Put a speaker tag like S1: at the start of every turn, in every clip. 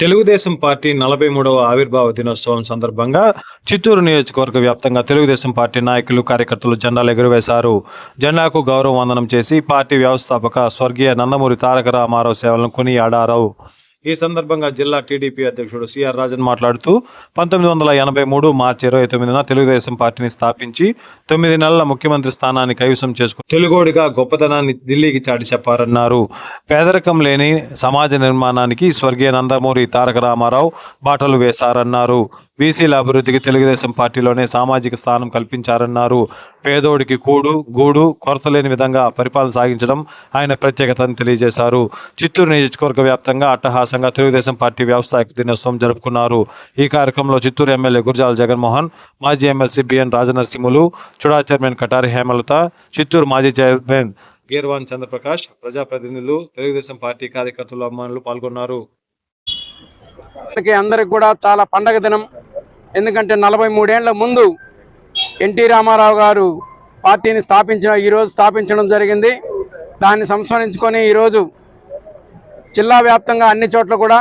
S1: Telugu Desam party నలభై మూడవ ఆవిర్భావ దినోత్సవం సందర్భంగా చిత్తూరు నియోజకవర్గ వ్యాప్తంగా తెలుగుదేశం పార్టీ నాయకులు కార్యకర్తలు జెండాలు ఎగురవేశారు. జెండాకు గౌరవ వందనం చేసి పార్టీ వ్యవస్థాపక స్వర్గీయ నందమూరి తారక రామారావు సేవలను కొనియాడారు. ఈ సందర్భంగా జిల్లా టీడీపీ అధ్యక్షుడు సిఆర్ రాజన్ మాట్లాడుతూ పంతొమ్మిది వందల ఎనభై మూడు మార్చి ఇరవై తొమ్మిదిన తెలుగుదేశం పార్టీని స్థాపించి తొమ్మిది నెలల ముఖ్యమంత్రి స్థానాన్ని కైవసం చేసుకుని తెలుగోడిగా గొప్పతనాన్ని ఢిల్లీకి చాటి చెప్పారన్నారు. పేదరికం లేని సమాజ నిర్మాణానికి స్వర్గీయ నందమూరి తారక రామారావు బాటలు వేశారన్నారు. బీసీల అభివృద్ధికి తెలుగుదేశం పార్టీలోనే సామాజిక స్థానం కల్పించారన్నారు. పేదోడికి కూడు గూడు కొరత లేని విధంగా పరిపాలన సాగించడం ఆయన ప్రత్యేకతను తెలియజేశారు. చిత్తూరు నియోజకవర్గ వ్యాప్తంగా సంఘ తెలుగుదేశం పార్టీ వ్యవస్థాపక దినోత్సవం జరుపుకున్నారు. ఈ కార్యక్రమంలో చిత్తూరు ఎమ్మెల్యే గురజాల జగన్మోహన్ మాజీ MLC B N Rajanarasimhulu CHUDA chairman Katari Hemalatha Chittoor మాజీ చైర్మన్ గీర్వాన్ చంద్రప్రకాష్ ప్రజాప్రతినిధులు తెలుగుదేశం పార్టీ కార్యకర్తలు అభిమానులు పాల్గొన్నారు.
S2: అందరికి కూడా చాలా పండగ దినం. ఎందుకంటే నలభై మూడేళ్ళ ముందు ఎన్టీ రామారావు గారు పార్టీని స్థాపించిన ఈరోజు స్థాపించడం జరిగింది. దాన్ని సంస్మరించుకొని ఈరోజు జిల్లా వ్యాప్తంగా అన్ని చోట్ల కూడా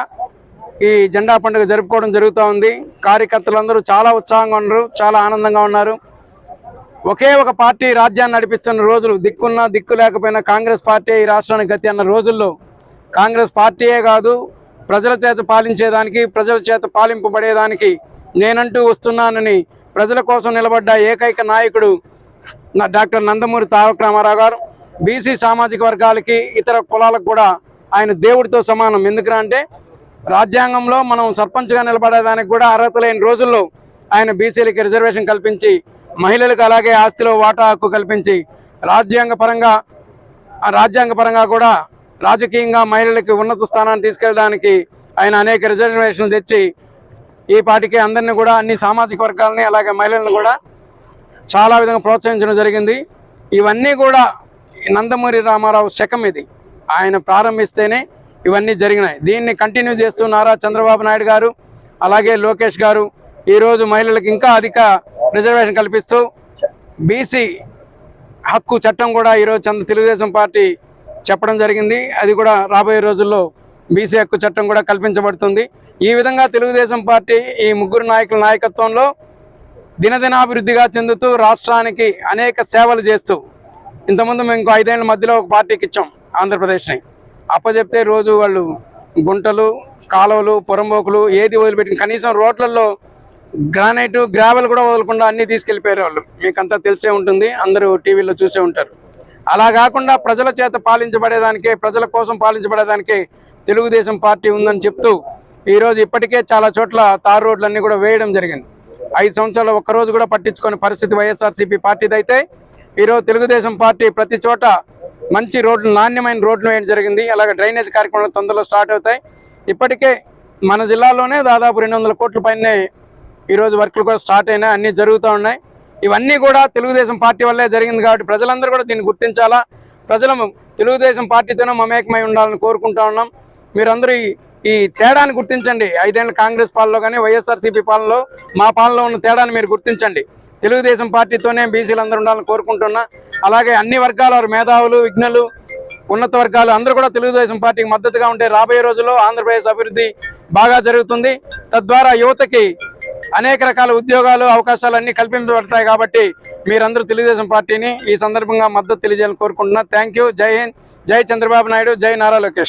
S2: ఈ జెండా పండుగ జరుపుకోవడం జరుగుతూ ఉంది. కార్యకర్తలందరూ చాలా ఉత్సాహంగా ఉన్నారు చాలా ఆనందంగా ఉన్నారు. ఒకే ఒక పార్టీ రాజ్యాన్ని నడిపిస్తున్న రోజులు దిక్కున్నా దిక్కు లేకపోయినా కాంగ్రెస్ పార్టీ ఈ రాష్ట్రానికి గతి అన్న రోజుల్లో కాంగ్రెస్ పార్టీయే కాదు ప్రజల చేత పాలించేదానికి ప్రజల చేత పాలింపబడేదానికి నేనంటూ వస్తున్నానని ప్రజల కోసం నిలబడ్డ ఏకైక నాయకుడు డాక్టర్ నందమూరి తారక రామారావు గారు బీసీ సామాజిక వర్గాలకి ఇతర కులాలకు కూడా ఆయన దేవుడితో సమానం. ఎందుకంటే రాజ్యాంగంలో మనం సర్పంచ్గా నిలబడేదానికి కూడా అర్హత లేని రోజుల్లో ఆయన బీసీలకి రిజర్వేషన్ కల్పించి మహిళలకు అలాగే ఆస్తిలో వాటా హక్కు కల్పించి రాజ్యాంగ పరంగా రాజ్యాంగ పరంగా కూడా రాజకీయంగా మహిళలకి ఉన్నత స్థానాన్ని తీసుకెళ్ళడానికి ఆయన అనేక రిజర్వేషన్లు తెచ్చి ఈ పాటికి అందరినీ కూడా అన్ని సామాజిక వర్గాలని అలాగే మహిళలను కూడా చాలా విధంగా ప్రోత్సహించడం జరిగింది. ఇవన్నీ కూడా నందమూరి రామారావు శకం ఇది. ఆయన ప్రారంభిస్తేనే ఇవన్నీ జరిగినాయి. దీన్ని కంటిన్యూ చేస్తూ నారా చంద్రబాబు నాయుడు గారు అలాగే లోకేష్ గారు ఈరోజు మహిళలకు ఇంకా అధిక రిజర్వేషన్ కల్పిస్తూ బీసీ హక్కు చట్టం కూడా ఈరోజు చంద్ర తెలుగుదేశం పార్టీ చెప్పడం జరిగింది. అది కూడా రాబోయే రోజుల్లో బీసీ హక్కు చట్టం కూడా కల్పించబడుతుంది. ఈ విధంగా తెలుగుదేశం పార్టీ ఈ ముగ్గురు నాయకుల నాయకత్వంలో దినదినాభివృద్ధిగా చెందుతూ రాష్ట్రానికి అనేక సేవలు చేస్తూ ఇంతకుముందు మేము ఇంకో ఐదేళ్ళ మధ్యలో ఒక పార్టీకి ఇచ్చాం. ఆంధ్రప్రదేశ్ని. అప్పచెప్తే రోజు వాళ్ళు గుంటలు కాలువలు పొరంబోకులు ఏది వదిలిపెట్టిన కనీసం రోడ్లలో గ్రానైట్ గ్రావెల్ కూడా వదలకుండా అన్నీ తీసుకెళ్ళిపోయారు వాళ్ళు. మీకంతా తెలిసే ఉంటుంది అందరూ టీవీలో చూసే ఉంటారు. అలా కాకుండా ప్రజల చేత పాలించబడేదానికే ప్రజల కోసం పాలించబడేదానికే తెలుగుదేశం పార్టీ ఉందని చెప్తూ ఈరోజు ఇప్పటికే చాలా చోట్ల తారు రోడ్లన్నీ కూడా వేయడం జరిగింది. ఐదు సంవత్సరాలు ఒక్కరోజు కూడా పట్టించుకునే పరిస్థితి వైఎస్ఆర్సీపీ పార్టీది అయితే ఈరోజు తెలుగుదేశం పార్టీ ప్రతి చోట మంచి రోడ్లు నాణ్యమైన రోడ్లు వేయడం జరిగింది. అలాగే డ్రైనేజ్ కార్యక్రమాలు తొందరలో స్టార్ట్ అవుతాయి. ఇప్పటికే మన జిల్లాలోనే దాదాపు రెండు వందల కోట్ల పైనే ఈరోజు వర్క్లు కూడా స్టార్ట్ అయినాయి. అన్నీ జరుగుతూ ఉన్నాయి. ఇవన్నీ కూడా తెలుగుదేశం పార్టీ వల్లే జరిగింది కాబట్టి ప్రజలందరూ కూడా దీన్ని గుర్తించాలా? ప్రజలు తెలుగుదేశం పార్టీతోనే మమేకమై ఉండాలని కోరుకుంటా ఉన్నాం. మీరందరూ ఈ- తేడాను తేడాన్ని గుర్తించండి. ఐదేళ్ళ కాంగ్రెస్ పాలనలో కానీ వైఎస్ఆర్సీపీ పాలనలో మా పాలనలో ఉన్న తేడాన్ని మీరు గుర్తించండి. తెలుగుదేశం పార్టీతోనే బీసీలు అందరూ ఉండాలని కోరుకుంటున్నా. అలాగే అన్ని వర్గాల మేధావులు విఘ్నులు ఉన్నత వర్గాలు అందరూ కూడా తెలుగుదేశం పార్టీకి మద్దతుగా ఉంటే రాబోయే రోజుల్లో ఆంధ్రప్రదేశ్ అభివృద్ధి బాగా జరుగుతుంది. తద్వారా యువతకి అనేక రకాల ఉద్యోగాలు అవకాశాలు అన్ని కల్పించబడతాయి కాబట్టి మీరందరూ తెలుగుదేశం పార్టీని ఈ సందర్భంగా మద్దతు తెలియజేయాలని కోరుకుంటున్నా. థ్యాంక్ యూ జై హింద్. జై చంద్రబాబు నాయుడు. జై నారా లోకేష్.